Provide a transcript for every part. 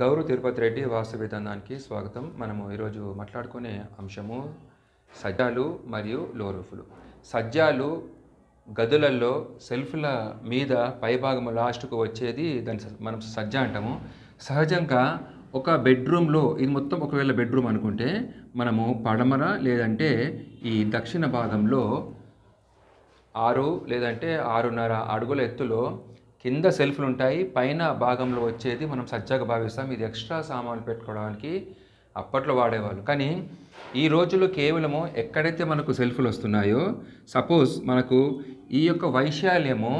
గౌరవ తిరుపతి రెడ్డి వాస్తు విధానానికి స్వాగతం. మనము ఈరోజు మాట్లాడుకునే అంశము సజ్జాలు మరియు లోరూఫులు. సజ్జాలు గదులలో సెల్ఫ్ల మీద పైభాగము లాస్ట్కు వచ్చేది దాని మనం సజ్జ అంటాము. సహజంగా ఒక బెడ్రూమ్లో ఇది మొత్తం ఒకవేళ బెడ్రూమ్ అనుకుంటే మనము పడమర లేదంటే ఈ దక్షిణ భాగంలో ఆరు లేదంటే ఆరున్నర అడుగుల ఎత్తులో కింద సెల్ఫ్లు ఉంటాయి పైన భాగంలో వచ్చేది మనం సజ్జగా భావిస్తాం. ఇది ఎక్స్ట్రా సామాన్లు పెట్టుకోవడానికి అప్పట్లో వాడేవాళ్ళు. కానీ ఈ రోజుల్లో కేవలము ఎక్కడైతే మనకు సెల్ఫ్లు వస్తున్నాయో సపోజ్ మనకు ఈ యొక్క వైశాల్యము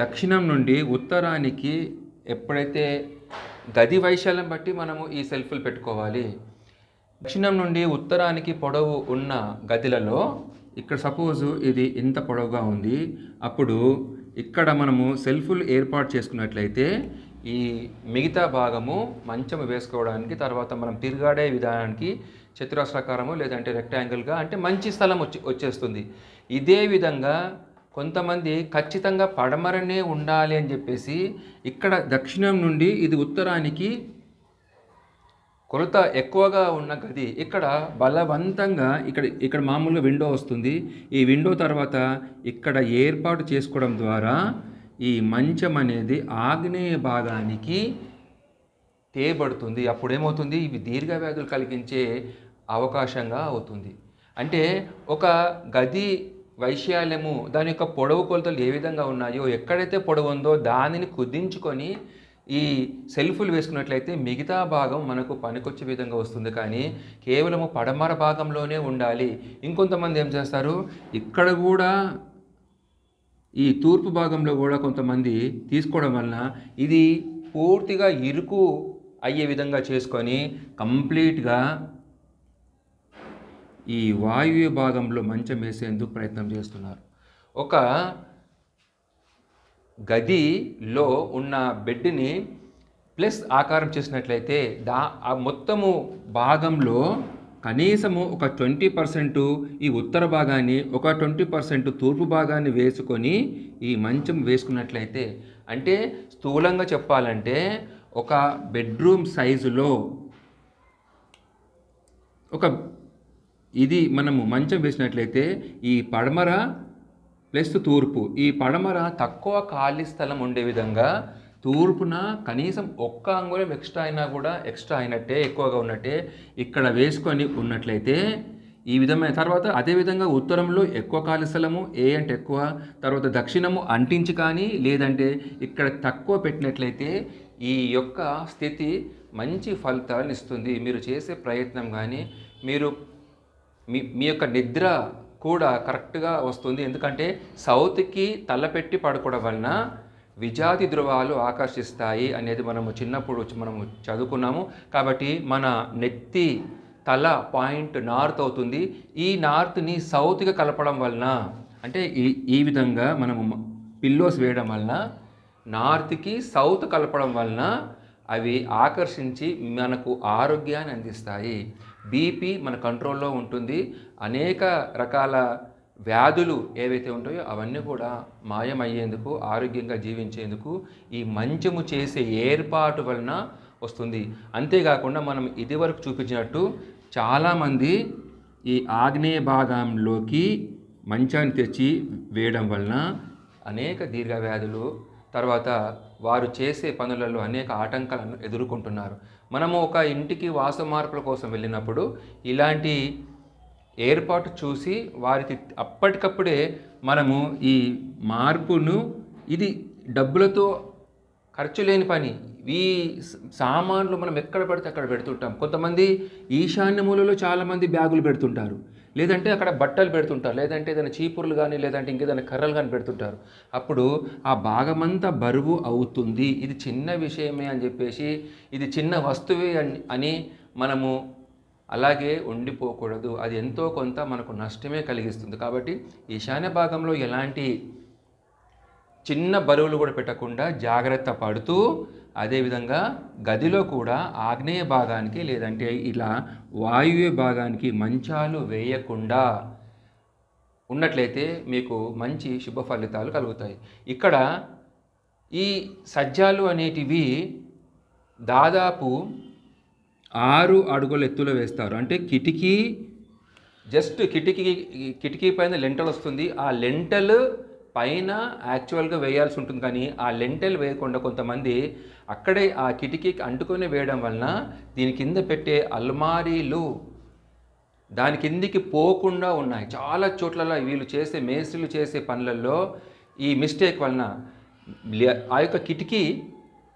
దక్షిణం నుండి ఉత్తరానికి ఎప్పుడైతే గది వైశాల్యం బట్టి మనము ఈ సెల్ఫ్లు పెట్టుకోవాలి దక్షిణం నుండి ఉత్తరానికి పొడవు ఉన్న గదిలలో ఇక్కడ సపోజ్ ఇది ఇంత పొడవుగా ఉంది అప్పుడు ఇక్కడ మనము సెల్ఫ్లు ఏర్పాటు చేసుకున్నట్లయితే ఈ మిగతా భాగము మంచము వేసుకోవడానికి తర్వాత మనం తిరగాడే విధానానికి చతురస్రాకారము లేదంటే రెక్టాంగిల్గా అంటే మంచి స్థలం వచ్చి వచ్చేస్తుంది. ఇదే విధంగా కొంతమంది ఖచ్చితంగా పడమరనే ఉండాలి అని చెప్పేసి ఇక్కడ దక్షిణం నుండి ఇది ఉత్తరానికి కొలత ఎక్కువగా ఉన్న గది ఇక్కడ బలవంతంగా ఇక్కడ ఇక్కడ మామూలుగా విండో వస్తుంది. ఈ విండో తర్వాత ఇక్కడ ఏర్పాటు చేసుకోవడం ద్వారా ఈ మంచం అనేది ఆగ్నేయ భాగానికి తేయబడుతుంది అప్పుడు ఏమవుతుంది ఇవి దీర్ఘ వ్యాధులు కలిగించే అవకాశంగా అవుతుంది. అంటే ఒక గది వైశాల్యము దాని యొక్క పొడవు కొలతలు ఏ విధంగా ఉన్నాయో ఎక్కడైతే పొడవు ఉందో దానిని కుదించుకొని ఈ సెల్ఫ్లు వేసుకున్నట్లయితే మిగతా భాగం మనకు పనికొచ్చే విధంగా వస్తుంది. కానీ కేవలము పడమర భాగంలోనే ఉండాలి. ఇంకొంతమంది ఏం చేస్తారు? ఇక్కడ కూడా ఈ తూర్పు భాగంలో కూడా కొంతమంది తీసుకోవడం వలన ఇది పూర్తిగా ఇరుకు అయ్యే విధంగా చేసుకొని కంప్లీట్గా ఈ వాయువ్య భాగంలో మంచం వేసేందుకు ప్రయత్నం చేస్తున్నారు. ఒక గదిలో ఉన్న బెడ్ని ప్లస్ ఆకారం చేసినట్లయితే దా ఆ మొత్తము భాగంలో కనీసము ఒక ట్వంటీ పర్సెంట్ ఈ ఉత్తర భాగాన్ని ఒక ట్వంటీ పర్సెంట్ తూర్పు భాగాన్ని వేసుకొని ఈ మంచం వేసుకున్నట్లయితే అంటే స్థూలంగా చెప్పాలంటే ఒక బెడ్రూమ్ సైజులో ఒక ఇది మనము మంచం వేసినట్లయితే ఈ పడమర ప్లస్ తూర్పు. ఈ పడమర తక్కువ ఖాళీ స్థలం ఉండే విధంగా తూర్పున కనీసం ఒక్క అంగుళం ఎక్స్ట్రా అయినా కూడా ఎక్స్ట్రా అయినట్టే ఎక్కువగా ఉన్నట్టే ఇక్కడ వేసుకొని ఉన్నట్లయితే ఈ విధమైన తర్వాత అదేవిధంగా ఉత్తరంలో ఎక్కువ ఖాళీ స్థలము ఏ అంటే ఎక్కువ తర్వాత దక్షిణము అంటించి కానీ లేదంటే ఇక్కడ తక్కువ పెట్టినట్లయితే ఈ యొక్క స్థితి మంచి ఫలితాలను ఇస్తుంది. మీరు చేసే ప్రయత్నం కానీ మీరు మీ మీ యొక్క నిద్ర కూడా కరెక్ట్గా వస్తుంది. ఎందుకంటే సౌత్కి తలపెట్టి పడుకోవడం వలన విజాతి ధృవాలు ఆకర్షిస్తాయి అనేది మనము చిన్నప్పుడు మనము చదువుకున్నాము. కాబట్టి మన నెత్తి తల పాయింట్ నార్త్ అవుతుంది. ఈ నార్త్ని సౌత్గా కలపడం వలన అంటే ఈ ఈ విధంగా మనము పిల్లోస్ వేయడం వలన నార్త్కి సౌత్ కలపడం వలన అవి ఆకర్షించి మనకు ఆరోగ్యాన్ని అందిస్తాయి. బీపీ మన కంట్రోల్లో ఉంటుంది. అనేక రకాల వ్యాధులు ఏవైతే ఉంటాయో అవన్నీ కూడా మాయమయ్యేందుకు ఆరోగ్యంగా జీవించేందుకు ఈ మంచము చేసే ఏర్పాటు వలన వస్తుంది. అంతేకాకుండా మనం ఇదివరకు చూపించినట్టు చాలామంది ఈ ఆగ్నేయ భాగంలోకి మంచాన్ని తెచ్చి వేయడం వలన అనేక దీర్ఘ వ్యాధులు తర్వాత వారు చేసే పనులలో అనేక ఆటంకాలను ఎదుర్కొంటున్నారు. మనము ఒక ఇంటికి వాసు మార్పుల కోసం వెళ్ళినప్పుడు ఇలాంటి ఏర్పాటు చూసి వారికి అప్పటికప్పుడే మనము ఈ మార్పును ఇది డబ్బులతో ఖర్చు లేని పని. ఈ సామాన్లు మనం ఎక్కడ పడితే అక్కడ పెడుతుంటాం. కొంతమంది ఈశాన్య మూలలో చాలామంది బ్యాగులు పెడుతుంటారు. లేదంటే అక్కడ బట్టలు పెడుతుంటారు లేదంటే ఏదైనా చీపుర్లు కానీ లేదంటే ఇంకేదైనా కర్రలు కానీ పెడుతుంటారు. అప్పుడు ఆ భాగమంతా బరువు అవుతుంది. ఇది చిన్న విషయమే అని చెప్పేసి ఇది చిన్న వస్తువే అని అని మనము అలాగే ఉండిపోకూడదు. అది ఎంతో కొంత మనకు నష్టమే కలిగిస్తుంది. కాబట్టి ఈశాన్య భాగంలో ఎలాంటి చిన్న బరువులు కూడా పెట్టకుండా జాగ్రత్త పడుతూ అదేవిధంగా గదిలో కూడా ఆగ్నేయ భాగానికి లేదంటే ఇలా వాయువ్య భాగానికి మంచాలు వేయకుండా ఉన్నట్లయితే మీకు మంచి శుభ ఫలితాలు కలుగుతాయి. ఇక్కడ ఈ సజ్జాలు అనేటివి దాదాపు ఆరు అడుగుల ఎత్తులో వేస్తారు. అంటే కిటికీ జస్ట్ కిటికీ కిటికీ పైన లెంటల్ వస్తుంది ఆ లెంటల్ పైన యాక్చువల్గా వేయాల్సి ఉంటుంది. కానీ ఆ లెంటెల్ వేయకుండా కొంతమంది అక్కడే ఆ కిటికీకి అంటుకొని వేయడం వలన దీని కింద పెట్టే అల్మారీలు దాని కిందికి పోకుండా ఉన్నాయి. చాలా చోట్లలో వీళ్ళు చేసే మేస్త్రీలు చేసే పనులలో ఈ మిస్టేక్ వలన ఆ యొక్క కిటికీ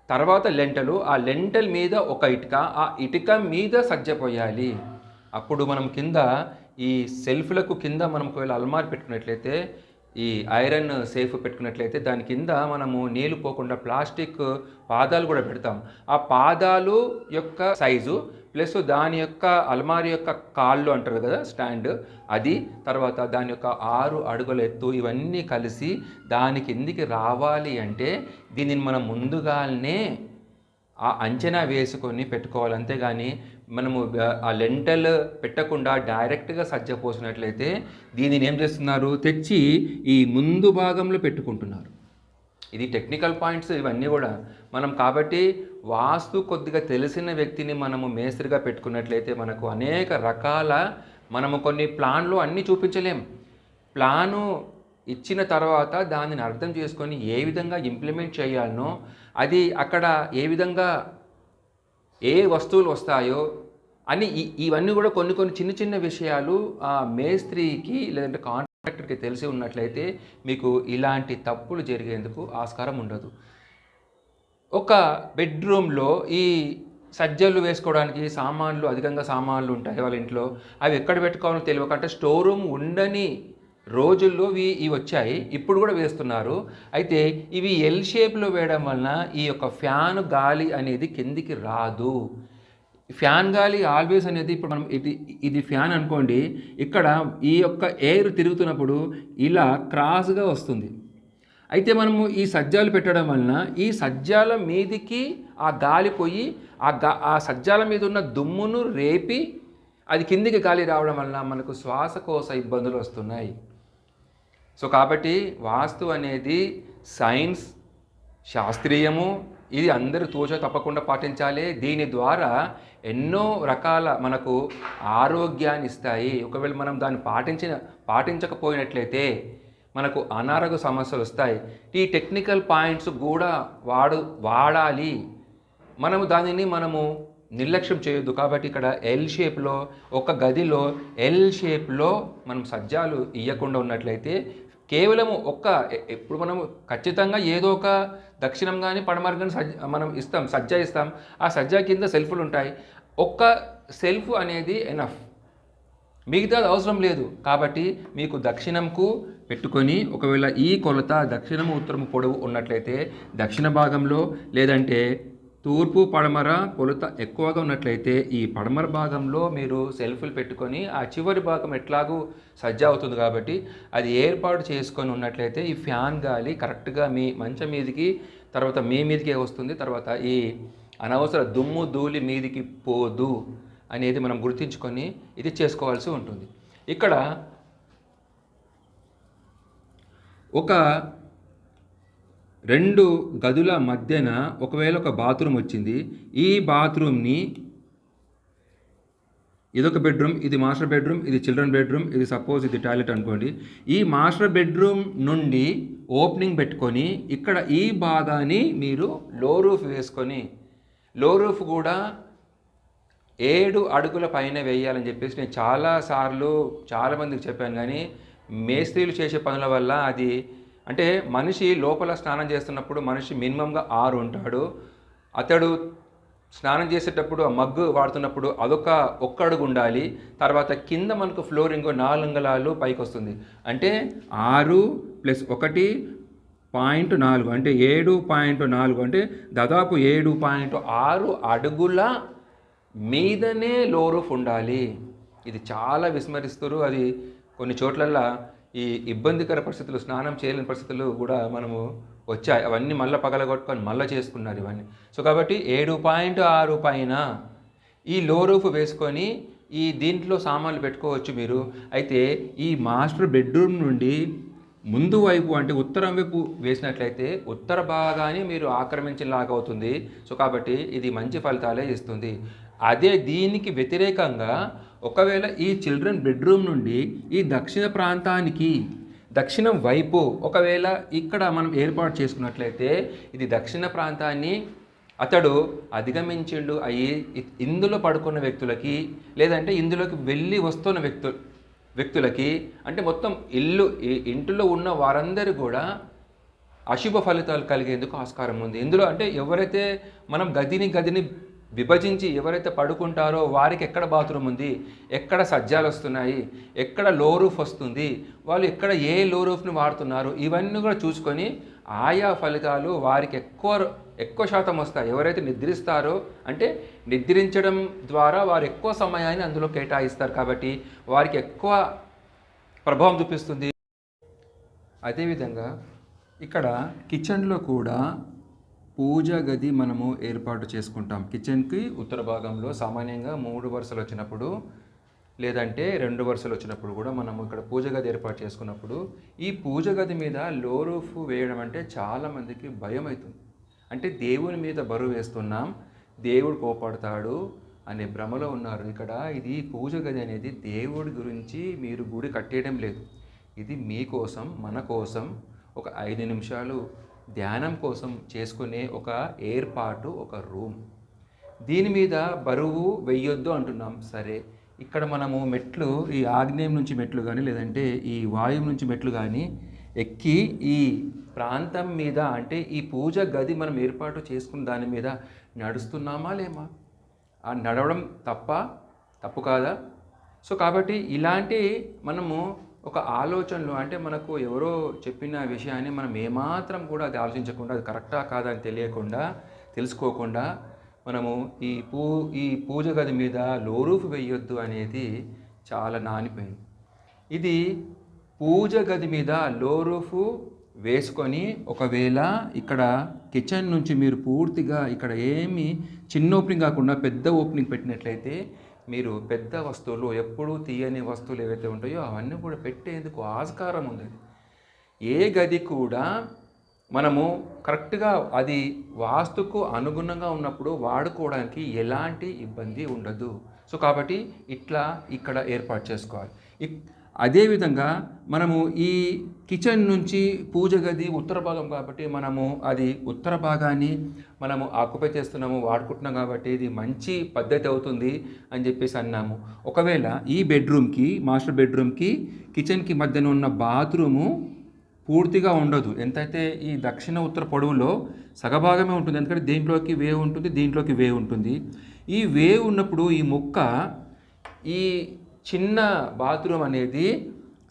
తర్వాత లెంటలు ఆ లెంటల్ మీద ఒక ఇటుక ఆ ఇటుక మీద సజ్జపోయాలి. అప్పుడు మనం కింద ఈ సెల్ఫ్లకు కింద మనం ఒకవేళ అల్మార్ పెట్టుకున్నట్లయితే ఈ ఐరన్ సేఫ్ పెట్టుకున్నట్లయితే దాని కింద మనము నీళ్ళు పోకుండా ప్లాస్టిక్ పాదాలు కూడా పెడతాం. ఆ పాదాలు యొక్క సైజు ప్లస్ దాని యొక్క అల్మారి యొక్క కాళ్ళు అంటారు కదా స్టాండ్. అది తర్వాత దాని యొక్క ఆరు అడుగుల ఎత్తు ఇవన్నీ కలిసి దాని కిందికి రావాలి అంటే దీనిని మనం ముందుగానే ఆ అంచనా వేసుకొని పెట్టుకోవాలి. అంతేగాని మనము ఆ లెంటల్ పెట్టకుండా డైరెక్ట్గా సజ్జ పోసినట్లయితే దీనిని ఏం చేస్తున్నారు? తెచ్చి ఈ ముందు భాగంలో పెట్టుకుంటున్నారు. ఇది టెక్నికల్ పాయింట్స్ ఇవన్నీ కూడా. మనం కాబట్టి వాస్తు కొద్దిగా తెలిసిన వ్యక్తిని మనము మేస్త్రిగా పెట్టుకున్నట్లయితే మనకు అనేక రకాల మనము కొన్ని ప్లాన్లు అన్నీ చూపించలేం. ప్లాను ఇచ్చిన తర్వాత దానిని అర్థం చేసుకొని ఏ విధంగా ఇంప్లిమెంట్ చేయాలనో అది అక్కడ ఏ విధంగా ఏ వస్తువులు వస్తాయో అని ఇవన్నీ కూడా కొన్ని కొన్ని చిన్న చిన్న విషయాలు ఆ మేస్త్రికి లేదంటే కాంట్రాక్టర్కి తెలిసి ఉన్నట్లయితే మీకు ఇలాంటి తప్పులు జరిగేందుకు ఆస్కారం ఉండదు. ఒక బెడ్రూమ్లో ఈ సజ్జలు వేసుకోవడానికి సామాన్లు అధికంగా సామాన్లు ఉంటాయి వాళ్ళ ఇంట్లో. అవి ఎక్కడ పెట్టుకోవాలో తెలియకంటే స్టోర్ రూమ్ ఉండని రోజుల్లో ఇవి ఇవి వచ్చాయి. ఇప్పుడు కూడా వేస్తున్నారు. అయితే ఇవి ఎల్ షేప్లో వేయడం వలన ఈ యొక్క ఫ్యాన్ గాలి అనేది కిందికి రాదు. ఫ్యాన్ గాలి ఆల్వేస్ అనేది ఇప్పుడు మనం ఇది ఇది ఫ్యాన్ అనుకోండి ఇక్కడ ఈ యొక్క ఎయిర్ తిరుగుతున్నప్పుడు ఇలా క్రాస్గా వస్తుంది. అయితే మనము ఈ సజ్జాలు పెట్టడం వలన ఈ సజ్జాల మీదికి ఆ గాలి పోయి ఆ గా ఆ సజ్జాల మీద ఉన్న దుమ్మును రేపి అది కిందికి గాలి రావడం వలన మనకు శ్వాసకోశ ఇబ్బందులు వస్తున్నాయి. సో కాబట్టి వాస్తు అనేది సైన్స్ శాస్త్రీయము ఇది అందరూ తోచో తప్పకుండా పాటించాలి. దీని ద్వారా ఎన్నో రకాల మనకు ఆరోగ్యాన్ని ఇస్తాయి. ఒకవేళ మనం దాన్ని పాటించిన పాటించకపోయినట్లయితే మనకు అనారోగ్య సమస్యలు వస్తాయి. ఈ టెక్నికల్ పాయింట్స్ కూడా వాడు వాడాలి. మనము దానిని మనము నిర్లక్ష్యం చేయొద్దు. కాబట్టి ఇక్కడ ఎల్ షేప్లో ఒక గదిలో ఎల్ షేప్లో మనం సజ్జాలు ఇవ్వకుండా ఉన్నట్లయితే కేవలం ఒక్క ఎప్పుడు మనం ఖచ్చితంగా ఏదో ఒక దక్షిణం కానీ పడమర కానీ సజ్జ మనం ఇస్తాం సజ్జ ఇస్తాం. ఆ సజ్జ కింద సెల్ఫ్లు ఉంటాయి. ఒక్క సెల్ఫ్ అనేది ఎనఫ్. మిగతాది అవసరం లేదు. కాబట్టి మీకు దక్షిణంకు పెట్టుకొని ఒకవేళ ఈ కొలత దక్షిణము ఉత్తరము పొడవు ఉన్నట్లయితే దక్షిణ భాగంలో లేదంటే తూర్పు పడమర కొలత ఎక్కువగా ఉన్నట్లయితే ఈ పడమర భాగంలో మీరు సెల్ఫ్లు పెట్టుకొని ఆ చివరి భాగం ఎట్లాగూ సజ్జ అవుతుంది కాబట్టి అది ఏర్పాటు చేసుకొని ఉన్నట్లయితే ఈ ఫ్యాన్ గాలి కరెక్ట్గా మీ మంచం మీదికి తర్వాత మీ మీదికే వస్తుంది. తర్వాత ఈ అనవసర దుమ్ము ధూళి మీదికి పోదు అనేది మనం గుర్తించుకొని ఇది చేసుకోవాల్సి ఉంటుంది. ఇక్కడ ఒక రెండు గదుల మధ్యన ఒకవేళ ఒక బాత్రూమ్ వచ్చింది ఈ బాత్రూమ్ని ఇదొక బెడ్రూమ్ ఇది మాస్టర్ బెడ్రూమ్ ఇది చిల్డ్రన్ బెడ్రూమ్ ఇది సపోజ్ ఇది టాయిలెట్ అనుకోండి. ఈ మాస్టర్ బెడ్రూమ్ నుండి ఓపెనింగ్ పెట్టుకొని ఇక్కడ ఈ భాగాన్ని మీరు లో రూఫ్ వేసుకొని లో రూఫ్ కూడా ఏడు అడుగుల పైన వేయాలని చెప్పేసి నేను చాలాసార్లు చాలామందికి చెప్పాను. కానీ మేస్త్రీలు చేసే పనుల వల్ల అది అంటే మనిషి లోపల స్నానం చేస్తున్నప్పుడు మనిషి మినిమంగా ఆరు ఉంటాడు. అతడు స్నానం చేసేటప్పుడు ఆ మగ్గు వాడుతున్నప్పుడు అదొక ఒక్క అడుగు ఉండాలి. తర్వాత కింద మనకు ఫ్లోరింగ్ నాలుగు పైకి వస్తుంది అంటే ఆరు ప్లస్ ఒకటి పాయింట్ నాలుగు అంటే ఏడు పాయింట్ నాలుగు అంటే దాదాపు ఏడు పాయింట్ ఆరు అడుగుల మీదనే లో రూఫ్ ఉండాలి. ఇది చాలా విస్మరిస్తారు. అది కొన్ని చోట్లల్లో ఈ ఇబ్బందికర పరిస్థితులు స్నానం చేయలేని పరిస్థితులు కూడా మనము వచ్చాయి. అవన్నీ మళ్ళీ పగలగొట్టుకొని మళ్ళీ చేసుకున్నారు ఇవన్నీ. సో కాబట్టి ఏడు పాయింట్ ఆరు పైన ఈ లో రూఫ్ వేసుకొని ఈ దీంట్లో సామాన్లు పెట్టుకోవచ్చు మీరు. అయితే ఈ మాస్టర్ బెడ్రూమ్ నుండి ముందు వైపు అంటే ఉత్తరం వైపు వేసినట్లయితే ఉత్తర భాగాన్ని మీరు ఆక్రమించేలాగా అవుతుంది. సో కాబట్టి ఇది మంచి ఫలితాలే ఇస్తుంది. అదే దీనికి వ్యతిరేకంగా ఒకవేళ ఈ చిల్డ్రన్ బెడ్రూమ్ నుండి ఈ దక్షిణ ప్రాంతానికి దక్షిణం వైపు ఒకవేళ ఇక్కడ మనం ఏర్పాటు చేసుకున్నట్లయితే ఇది దక్షిణ ప్రాంతాన్ని అతడు అధిగమించిండు అయ్యి ఇందులో పడుకున్న వ్యక్తులకి లేదంటే ఇందులోకి వెళ్ళి వస్తున్న వ్యక్తు వ్యక్తులకి అంటే మొత్తం ఇల్లు ఇంటిలో ఉన్న వారందరూ కూడా అశుభ ఫలితాలు కలిగేందుకు ఆస్కారం ఉంది. ఇందులో అంటే ఎవరైతే మనం గదిని గదిని విభజించి ఎవరైతే పడుకుంటారో వారికి ఎక్కడ బాత్రూమ్ ఉంది? ఎక్కడ సజ్జాలు వస్తున్నాయి? ఎక్కడ లో రూఫ్ వస్తుంది? వాళ్ళు ఎక్కడ ఏ లో రూఫ్ని వాడుతున్నారు? ఇవన్నీ కూడా చూసుకొని ఆయా ఫలితాలు వారికి ఎక్కువ ఎక్కువ శాతం వస్తాయి. ఎవరైతే నిద్రిస్తారో అంటే నిద్రించడం ద్వారా వారు ఎక్కువ సమయాన్ని అందులో కేటాయిస్తారు కాబట్టి వారికి ఎక్కువ ప్రభావం చూపిస్తుంది. అదేవిధంగా ఇక్కడ కిచెన్లో కూడా పూజ గది మనము ఏర్పాటు చేసుకుంటాం. కిచెన్కి ఉత్తర భాగంలో సామాన్యంగా మూడు వరుసలు వచ్చినప్పుడు లేదంటే రెండు వరుసలు వచ్చినప్పుడు కూడా మనము ఇక్కడ పూజ గది ఏర్పాటు చేసుకున్నప్పుడు ఈ పూజ గది మీద లో రూఫ్ వేయడం అంటే చాలామందికి భయం అవుతుంది అంటే దేవుని మీద బరువు వేస్తున్నాం దేవుడు కోపడతాడు అనే భ్రమలో ఉన్నారు. ఇక్కడ ఇది పూజ గది అనేది దేవుడి గురించి మీరు గుడి కట్టేయడం లేదు. ఇది మీకోసం మన కోసం ఒక ఐదు నిమిషాలు ధ్యానం కోసం చేసుకునే ఒక ఏర్పాటు ఒక రూమ్. దీని మీద బరువు వెయ్యొద్దు అంటున్నాం. సరే ఇక్కడ మనము మెట్లు ఈ ఆగ్నేయం నుంచి మెట్లు కానీ లేదంటే ఈ వాయువు నుంచి మెట్లు కానీ ఎక్కి ఈ ప్రాంతం మీద అంటే ఈ పూజ గది మనం ఏర్పాటు చేసుకున్న దాని మీద నడుస్తున్నామా లేమా? ఆ నడవడం తప్ప తప్పు కాదా? సో కాబట్టి ఇలాంటి మనము ఒక ఆలోచనలు అంటే మనకు ఎవరో చెప్పిన విషయాన్ని మనం ఏమాత్రం కూడా అది ఆలోచించకుండా అది కరెక్టా కాదా అని తెలియకుండా తెలుసుకోకుండా మనము ఈ పూ ఈ పూజ గది మీద లోరూఫ్ వేయొద్దు అనేది చాలా నానిపోయింది. ఇది పూజ గది మీద లోరూఫ్ వేసుకొని ఒకవేళ ఇక్కడ కిచెన్ నుంచి మీరు పూర్తిగా ఇక్కడ ఏమి చిన్న ఓపెనింగ్ కాకుండా పెద్ద ఓపెనింగ్ పెట్టినట్లయితే మీరు పెద్ద వస్తువులు ఎప్పుడూ తీయని వస్తువులు ఏవైతే ఉంటాయో అవన్నీ కూడా పెట్టేందుకు ఆస్కారం ఉంది. ఏ గది కూడా మనము కరెక్ట్గా అది వాస్తుకు అనుగుణంగా ఉన్నప్పుడు వాడుకోవడానికి ఎలాంటి ఇబ్బంది ఉండదు. సో కాబట్టి ఇట్లా ఇక్కడ ఏర్పాటు చేసుకోవాలి. ఇక్- అదేవిధంగా మనము ఈ కిచెన్ నుంచి పూజ గది ఉత్తర భాగం కాబట్టి మనము అది ఉత్తర భాగాన్ని మనము ఆక్యుపై చేస్తున్నాము వాడుకుంటున్నాం కాబట్టి ఇది మంచి పద్ధతి అవుతుంది అని చెప్పేసి అన్నాము. ఒకవేళ ఈ బెడ్రూమ్కి మాస్టర్ బెడ్రూమ్కి కిచెన్కి మధ్యన ఉన్న బాత్రూము పూర్తిగా ఉండదు. ఎంతైతే ఈ దక్షిణ ఉత్తర పొడవులో సగభాగమే ఉంటుంది ఎందుకంటే దీంట్లోకి వేవ్ ఉంటుంది దీంట్లోకి వేవ్ ఉంటుంది. ఈ వేవ్ ఉన్నప్పుడు ఈ మొక్క ఈ చిన్న బాత్రూమ్ అనేది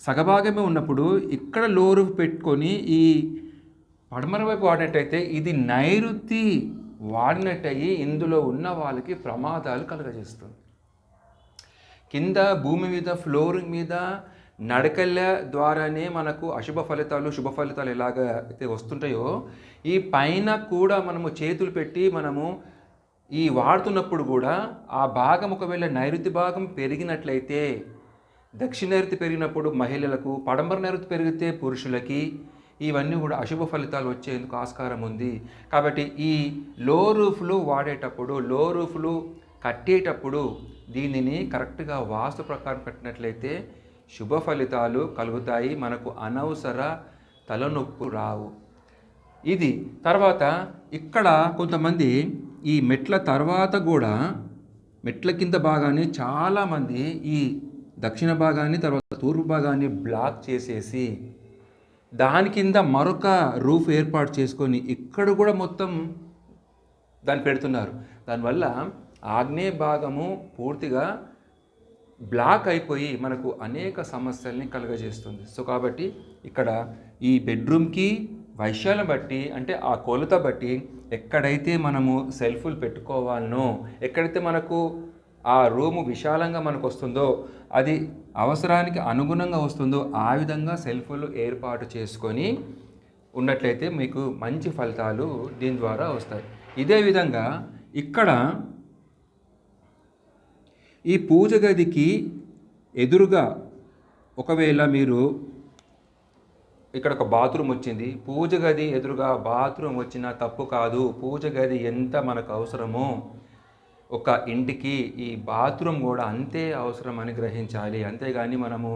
సగభాగమే ఉన్నప్పుడు ఇక్కడ లోరు పెట్టుకొని ఈ పడమర వైపు వాడినట్టయితే ఇది నైరుతి వాడినట్టయి ఇందులో ఉన్న వాళ్ళకి ప్రమాదాలు కలుగజేస్తుంది. కింద భూమి మీద ఫ్లోరింగ్ మీద నడకల ద్వారానే మనకు అశుభ ఫలితాలు శుభ ఫలితాలు ఎలాగ అయితే వస్తుంటాయో ఈ పైన కూడా మనము చేతులు పెట్టి మనము ఈ వాడుతున్నప్పుడు కూడా ఆ భాగం ఒకవేళ నైరుతి భాగం పెరిగినట్లయితే దక్షిణ నైరుతి పెరిగినప్పుడు మహిళలకు పడమర నైరుతి పెరిగితే పురుషులకి ఇవన్నీ కూడా అశుభ ఫలితాలు వచ్చేందుకు ఆస్కారం ఉంది. కాబట్టి ఈ లో రూఫ్లు వాడేటప్పుడు లో రూఫ్లు కట్టేటప్పుడు దీనిని కరెక్ట్గా వాస్తు ప్రకారం కట్టినట్లయితే శుభ ఫలితాలు కలుగుతాయి. మనకు అనవసర తలనొప్పు రావు. ఇది తర్వాత ఇక్కడ కొంతమంది ఈ మెట్ల తర్వాత కూడా మెట్ల కింద భాగాన్ని చాలామంది ఈ దక్షిణ భాగాన్ని తర్వాత తూర్పు భాగాన్ని బ్లాక్ చేసేసి దాని కింద మరొక రూఫ్ ఏర్పాటు చేసుకొని ఇక్కడ కూడా మొత్తం దాన్ని పెడుతున్నారు. దానివల్ల ఆగ్నేయ భాగము పూర్తిగా బ్లాక్ అయిపోయి మనకు అనేక సమస్యల్ని కలుగజేస్తుంది. సో కాబట్టి ఇక్కడ ఈ బెడ్రూమ్కి వైశాలను బట్టి అంటే ఆ కొలత బట్టి ఎక్కడైతే మనము సెల్ఫ్లు పెట్టుకోవాలనో ఎక్కడైతే మనకు ఆ రూము విశాలంగా మనకు వస్తుందో అది అవసరానికి అనుగుణంగా వస్తుందో ఆ విధంగా సెల్ఫ్లు ఏర్పాటు చేసుకొని ఉన్నట్లయితే మీకు మంచి ఫలితాలు దీని ద్వారా వస్తాయి. ఇదే విధంగా ఇక్కడ ఈ పూజ గదికి ఎదురుగా ఒకవేళ మీరు ఇక్కడ ఒక బాత్రూమ్ వచ్చింది. పూజ గది ఎదురుగా బాత్రూమ్ వచ్చినా తప్పు కాదు. పూజ గది ఎంత మనకు అవసరమో ఒక ఇంటికి ఈ బాత్రూమ్ కూడా అంతే అవసరం అని గ్రహించాలి. అంతేగాని మనము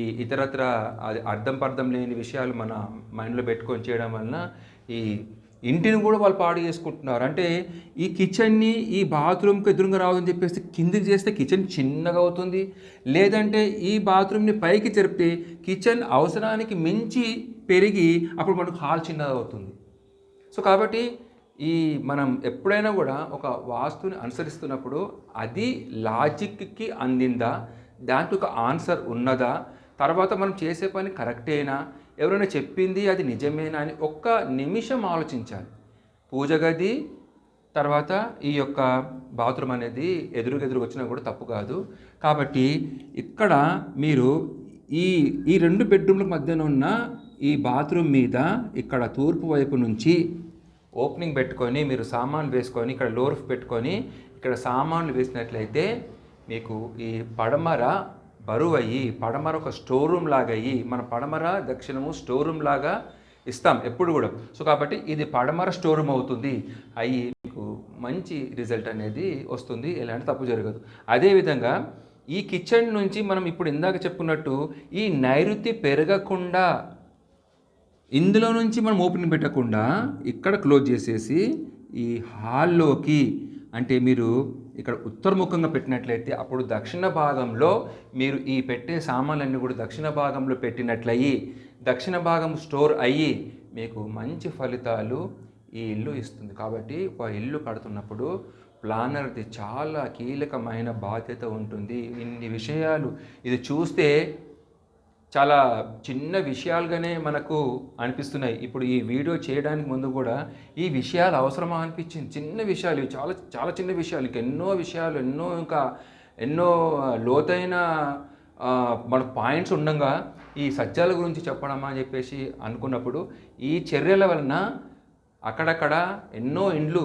ఈ ఇతరత్ర అది అర్థం పర్థం లేని విషయాలు మన మైండ్లో పెట్టుకొని చేయడం వలన ఈ ఇంటిని కూడా వాళ్ళు పాడు చేసుకుంటున్నారు. అంటే ఈ కిచెన్ని ఈ బాత్రూమ్కి ఎదురుగా రావద్దని చెప్పేసి కిందికి చేస్తే కిచెన్ చిన్నగా అవుతుంది. లేదంటే ఈ బాత్రూమ్ని పైకి జరిపితే కిచెన్ అవసరానికి మించి పెరిగి అప్పుడు మనకు హాల్ చిన్నగా అవుతుంది. సో కాబట్టి ఈ మనం ఎప్పుడైనా కూడా ఒక వాస్తుని అనుసరిస్తున్నప్పుడు అది లాజిక్కి అందిందా? దానికి ఒక ఆన్సర్ ఉన్నదా? తర్వాత మనం చేసే పని కరెక్టేనా? ఎవరైనా చెప్పింది అది నిజమేనా అని ఒక్క నిమిషం ఆలోచించాలి. పూజ గది తర్వాత ఈ యొక్క బాత్రూమ్ అనేది ఎదురుగెదురు వచ్చినా కూడా తప్పు కాదు. కాబట్టి ఇక్కడ మీరు ఈ ఈ రెండు బెడ్రూమ్ల మధ్యన ఉన్న ఈ బాత్రూమ్ మీద ఇక్కడ తూర్పు వైపు నుంచి ఓపెనింగ్ పెట్టుకొని మీరు సామాన్లు వేసుకొని ఇక్కడ లోర్ఫ్ పెట్టుకొని ఇక్కడ సామాన్లు వేసినట్లయితే మీకు ఈ పడమర బరువు అయ్యి పడమర ఒక స్టోర్ రూమ్ లాగా అయ్యి మన పడమర దక్షిణము స్టోర్ రూమ్ లాగా ఇస్తాం ఎప్పుడు కూడా. సో కాబట్టి ఇది పడమర స్టోర్ రూమ్ అవుతుంది. అయ్యి మీకు మంచి రిజల్ట్ అనేది వస్తుంది. ఎలాంటి తప్పు జరగదు. అదేవిధంగా ఈ కిచెన్ నుంచి మనం ఇప్పుడు ఇందాక చెప్పుకున్నట్టు ఈ నైరుతి పెరగకుండా ఇందులో నుంచి మనం ఓపెన్ పెట్టకుండా ఇక్కడ క్లోజ్ చేసేసి ఈ హాల్లోకి అంటే మీరు ఇక్కడ ఉత్తరముఖంగా పెట్టినట్లయితే అప్పుడు దక్షిణ భాగంలో మీరు ఈ పెట్టే సామాన్లన్నీ కూడా దక్షిణ భాగంలో పెట్టినట్లయి దక్షిణ భాగం స్టోర్ అయ్యి మీకు మంచి ఫలితాలు ఈ ఇల్లు ఇస్తుంది. కాబట్టి ఒక ఇల్లు కడుతున్నప్పుడు ప్లానర్ది చాలా కీలకమైన బాధ్యత ఉంటుంది. ఇన్ని విషయాలు ఇది చూస్తే చాలా చిన్న విషయాలుగానే మనకు అనిపిస్తున్నాయి. ఇప్పుడు ఈ వీడియో చేయడానికి ముందు కూడా ఈ విషయాలు అవసరమా అనిపించింది. చిన్న విషయాలు చాలా చాలా చిన్న విషయాలు ఇంకా ఎన్నో విషయాలు ఎన్నో ఇంకా ఎన్నో లోతైన మన పాయింట్స్ ఉండగా ఈ సత్యాల గురించి చెప్పడమా అని చెప్పేసి అనుకున్నప్పుడు ఈ చర్యల వలన అక్కడక్కడ ఎన్నో ఇండ్లు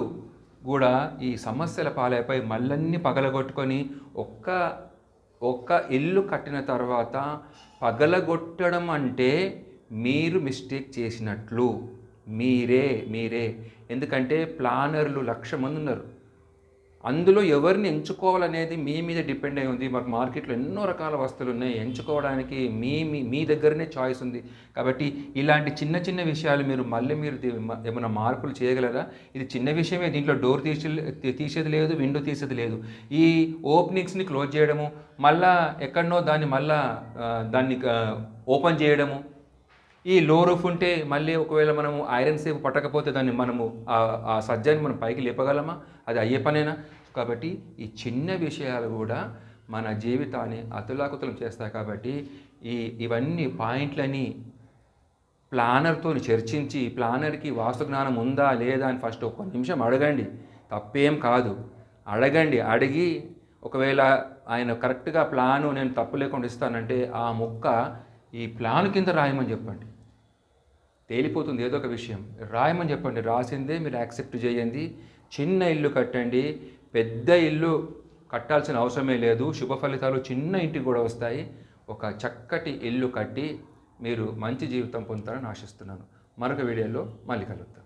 కూడా ఈ సమస్యల పాలైపోయి మళ్ళన్నీ పగలగొట్టుకొని ఒక్క ఒక్క ఇల్లు కట్టిన తర్వాత పగలగొట్టడం అంటే మీరు మిస్టేక్ చేసినట్లు. మీరే మీరే. ఎందుకంటే ప్లానర్లు లక్ష మంది ఉన్నారు. అందులో ఎవరిని ఎంచుకోవాలనేది మీ మీద డిపెండ్ అయి ఉంది. మాకు మార్కెట్లో ఎన్నో రకాల వస్తువులు ఉన్నాయి. ఎంచుకోవడానికి మీ మీ మీ దగ్గరనే చాయిస్ ఉంది. కాబట్టి ఇలాంటి చిన్న చిన్న విషయాలు మీరు మళ్ళీ మీరు ఏమైనా మార్పులు చేయగలరా? ఇది చిన్న విషయమే. దీంట్లో డోర్ తీసే తీసేది లేదు విండో తీసేది లేదు. ఈ ఓపెనింగ్స్ని క్లోజ్ చేయడము మళ్ళా ఎక్కడనో దాన్ని మళ్ళా దాన్ని ఓపెన్ చేయడము. ఈ లో రూఫ్ ఉంటే మళ్ళీ ఒకవేళ మనము ఐరన్ సేపు పట్టకపోతే దాన్ని మనము ఆ- ఆ సజ్జాన్ని మనం పైకి లేపగలమా? అది అయ్యే పనేనా? కాబట్టి ఈ చిన్న విషయాలు కూడా మన జీవితాన్ని అతులాకుతలం చేస్తాయి కాబట్టి ఈ ఇవన్నీ పాయింట్లని ప్లానర్తో చర్చించి ప్లానర్కి వాస్తు జ్ఞానం ఉందా లేదా అని ఫస్ట్ ఒక్క నిమిషం అడగండి. తప్పేం కాదు. అడగండి. అడిగి ఒకవేళ ఆయన కరెక్ట్గా ప్లాను నేను తప్పు లేకుండా ఇస్తానంటే ఆ ముక్క ఈ ప్లాన్ కింద రాయమని చెప్పండి. తేలిపోతుంది ఏదో ఒక విషయం. రాయమని చెప్పండి. రాసిందే మీరు యాక్సెప్ట్ చేయండి. చిన్న ఇల్లు కట్టండి. పెద్ద ఇల్లు కట్టాల్సిన అవసరమే లేదు. శుభ ఫలితాలు చిన్న ఇంటికి కూడా వస్తాయి. ఒక చక్కటి ఇల్లు కట్టి మీరు మంచి జీవితం పొందుతారని ఆశిస్తున్నాను. మరొక వీడియోలో మళ్ళీ కలుద్దాం.